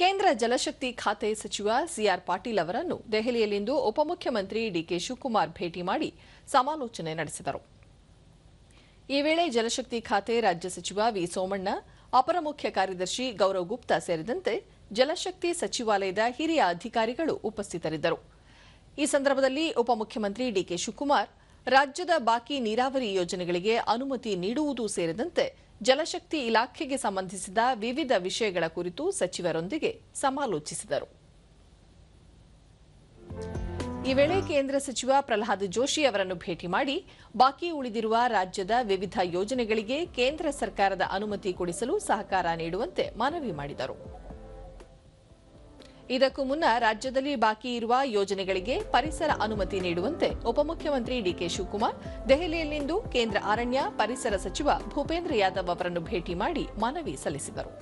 ಕೇಂದ್ರ ಜಲಶಕ್ತಿ ಖಾತೆ ಸಚಿವ ಸಿಆರ್ ಪಾಟೀಲ್ ಅವರನ್ನು ದೆಹಲಿಯಲ್ಲಿಂದು ಉಪಮುಖ್ಯಮಂತ್ರಿ ಡಿಕೆ ಶಿವಕುಮಾರ್ ಭೇಟಿ ಮಾಡಿ ಸಮಾಲೋಚನೆ ನಡೆಸಿದರು. ಈ ವೇಳೆ ಜಲಶಕ್ತಿ ಖಾತೆ ರಾಜ್ಯ ಸಚಿವ ವಿ. ಸೋಮಣ್ಣ, ಅಪರ ಮುಖ್ಯ ಕಾರ್ಯದರ್ಶಿ ಗೌರವ್ ಗುಪ್ತಾ ಸೇರಿದಂತೆ ಜಲಶಕ್ತಿ ಸಚಿವಾಲಯದ ಹಿರಿಯ ಅಧಿಕಾರಿಗಳು ಉಪಸ್ಥಿತರಿದ್ದರು. ಈ ಸಂದರ್ಭದಲ್ಲಿ ಉಪಮುಖ್ಯಮಂತ್ರಿ ಡಿಕೆ ಶಿವಕುಮಾರ್, ರಾಜ್ಯದ ಬಾಕಿ ನೀರಾವರಿ ಯೋಜನೆಗಳಿಗೆ ಅನುಮತಿ ನೀಡುವುದು ಸೇರಿದಂತೆ ಜಲಶಕ್ತಿ ಇಲಾಖೆಗೆ ಸಂಬಂಧಿಸಿದ ವಿವಿಧ ವಿಷಯಗಳ ಕುರಿತು ಸಚಿವರೊಂದಿಗೆ ಸಮಾಲೋಚಿಸಿದರು. ಈ ವೇಳೆ ಕೇಂದ್ರ ಸಚಿವ ಪ್ರಹ್ಲಾದ್ ಜೋಶಿ ಅವರನ್ನು ಭೇಟಿ ಮಾಡಿ, ಬಾಕಿ ಉಳಿದಿರುವ ರಾಜ್ಯದ ವಿವಿಧ ಯೋಜನೆಗಳಿಗೆ ಕೇಂದ್ರ ಸರ್ಕಾರದ ಅನುಮತಿ ಕೊಡಿಸಲು ಸಹಕಾರ ನೀಡುವಂತೆ ಮನವಿ ಮಾಡಿದರು. ಇದಕ್ಕೂ ಮುನ್ನ ರಾಜ್ಯದಲ್ಲಿ ಬಾಕಿ ಇರುವ ಯೋಜನೆಗಳಿಗೆ ಪರಿಸರ ಅನುಮತಿ ನೀಡುವಂತೆ ಉಪಮುಖ್ಯಮಂತ್ರಿ ಡಿಕೆ ಶಿವಕುಮಾರ್ ದೆಹಲಿಯಲ್ಲಿಂದು ಕೇಂದ್ರ ಅರಣ್ಯ, ಪರಿಸರ ಸಚಿವ ಭೂಪೇಂದ್ರ ಯಾದವ್ ಅವರನ್ನು ಭೇಟಿ ಮಾಡಿ ಮನವಿ ಸಲ್ಲಿಸಿದರು.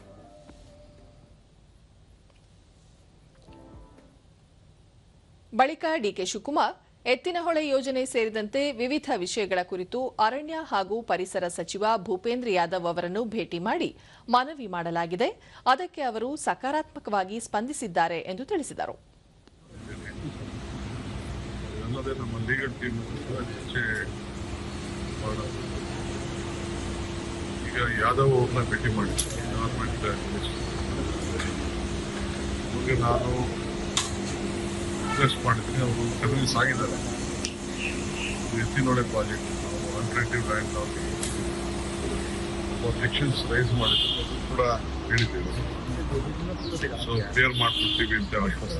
ಬಳಿಕ ಡಿಕೆ ಶಿವಕುಮಾರ್ ಎತ್ತಿನಹೊಳೆ ಯೋಜನೆ ಸೇರಿದಂತೆ ವಿವಿಧ ವಿಷಯಗಳ ಕುರಿತು ಅರಣ್ಯ ಹಾಗೂ ಪರಿಸರ ಸಚಿವ ಭೂಪೇಂದ್ರ ಯಾದವ್ ಅವರನ್ನು ಭೇಟಿ ಮಾಡಿ ಮನವಿ ಮಾಡಲಾಗಿದೆ. ಅದಕ್ಕೆ ಅವರು ಸಕಾರಾತ್ಮಕವಾಗಿ ಸ್ಪಂದಿಸಿದ್ದಾರೆ ಎಂದು ತಿಳಿಸಿದರು. ಈಗ ಯಾದವ್ ಅವ್ರನ್ನ ಭೇಟಿ ಮಾಡಿ ಗವರ್ಮೆಂಟ್ ಅವ್ರಿಗೆ ನಾನು ರಿಕ್ವೆಸ್ಟ್ ಮಾಡಿದ್ದೀನಿ ಅವರು ಕನ್ವಿನ್ಸ್ ಆಗಿದ್ದಾರೆ ಎತ್ತಿ ಎತ್ತಿನೊಳೆ ಪ್ರಾಜೆಕ್ಟ್ ನಾವು ಅನ್ಟ್ರೆಂಟಿವ್ ಲ್ಯಾಂಡ್ ಅವ್ರಿಗೆ ಸೆಕ್ಷನ್ಸ್ ರೈಸ್ ಮಾಡಿದ್ರು ಕೂಡ ಹೇಳಿದ್ದೇವೆ ಸೊ ಕ್ಲಿಯರ್ ಮಾಡ್ಕೊಡ್ತೀವಿ ಅಂತ ಆಶ್ವಾಸ